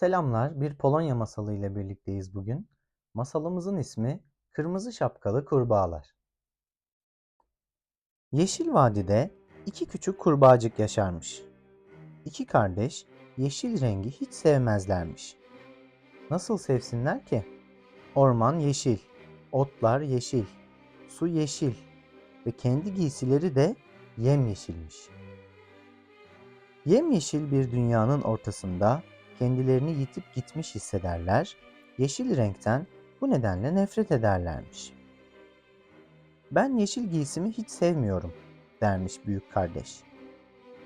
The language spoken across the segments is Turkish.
Selamlar, bir Polonya masalı ile birlikteyiz bugün. Masalımızın ismi Kırmızı Şapkalı Kurbağalar. Yeşil Vadide iki küçük kurbağacık yaşarmış. İki kardeş yeşil rengi hiç sevmezlermiş. Nasıl sevsinler ki? Orman yeşil, otlar yeşil, su yeşil ve kendi giysileri de yemyeşilmiş. Yemyeşil bir dünyanın ortasında kendilerini yitip gitmiş hissederler, yeşil renkten bu nedenle nefret ederlermiş. Ben yeşil giysimi hiç sevmiyorum dermiş büyük kardeş.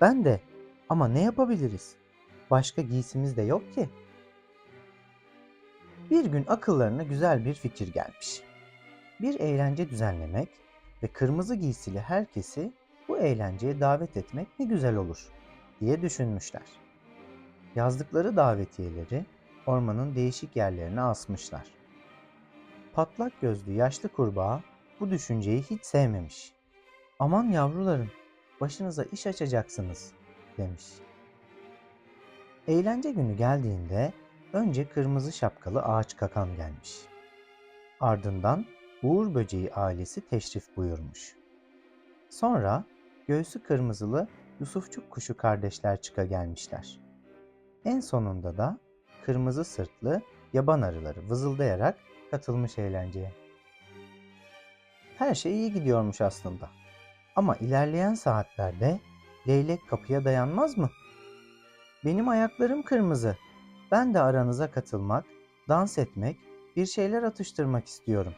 Ben de ama ne yapabiliriz? Başka giysimiz de yok ki. Bir gün akıllarına güzel bir fikir gelmiş. Bir eğlence düzenlemek ve kırmızı giysili herkesi bu eğlenceye davet etmek ne güzel olur diye düşünmüşler. Yazdıkları davetiyeleri ormanın değişik yerlerine asmışlar. Patlak gözlü yaşlı kurbağa bu düşünceyi hiç sevmemiş. Aman yavrularım, başınıza iş açacaksınız demiş. Eğlence günü geldiğinde önce kırmızı şapkalı ağaç kakan gelmiş. Ardından Uğur böceği ailesi teşrif buyurmuş. Sonra göğsü kırmızılı Yusufçuk kuşu kardeşler çıka gelmişler. En sonunda da kırmızı sırtlı yaban arıları vızıldayarak katılmış eğlenceye. Her şey iyi gidiyormuş aslında. Ama ilerleyen saatlerde leylek kapıya dayanmaz mı? Benim ayaklarım kırmızı. Ben de aranıza katılmak, dans etmek, bir şeyler atıştırmak istiyorum.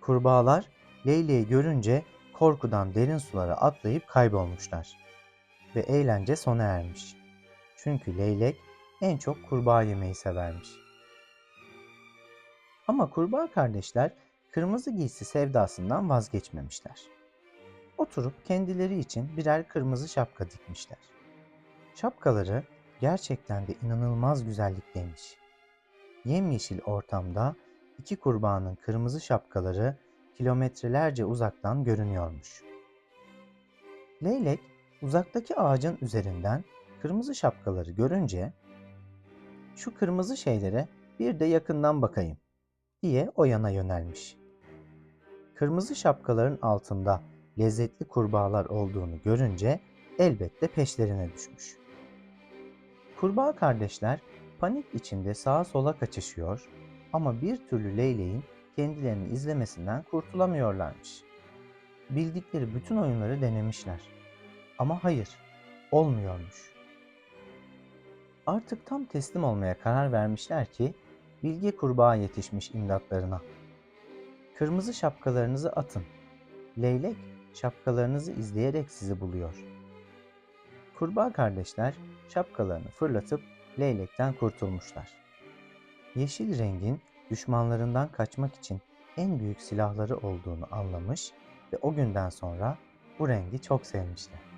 Kurbağalar leyleği görünce korkudan derin sulara atlayıp kaybolmuşlar. Ve eğlence sona ermiş. Çünkü leylek en çok kurbağa yemeyi severmiş. Ama kurbağa kardeşler kırmızı giysi sevdasından vazgeçmemişler. Oturup kendileri için birer kırmızı şapka dikmişler. Şapkaları gerçekten de inanılmaz güzellikteymiş. Yemyeşil ortamda iki kurbağanın kırmızı şapkaları kilometrelerce uzaktan görünüyormuş. Leylek uzaktaki ağacın üzerinden kırmızı şapkaları görünce şu kırmızı şeylere bir de yakından bakayım diye o yana yönelmiş. Kırmızı şapkaların altında lezzetli kurbağalar olduğunu görünce elbette peşlerine düşmüş. Kurbağa kardeşler panik içinde sağa sola kaçışıyor ama bir türlü leyleğin kendilerini izlemesinden kurtulamıyorlarmış. Bildikleri bütün oyunları denemişler. Ama hayır, olmuyormuş. Artık tam teslim olmaya karar vermişler ki bilge kurbağa yetişmiş imdatlarına. Kırmızı şapkalarınızı atın. Leylek şapkalarınızı izleyerek sizi buluyor. Kurbağa kardeşler şapkalarını fırlatıp leylekten kurtulmuşlar. Yeşil rengin düşmanlarından kaçmak için en büyük silahları olduğunu anlamış ve o günden sonra bu rengi çok sevmişler.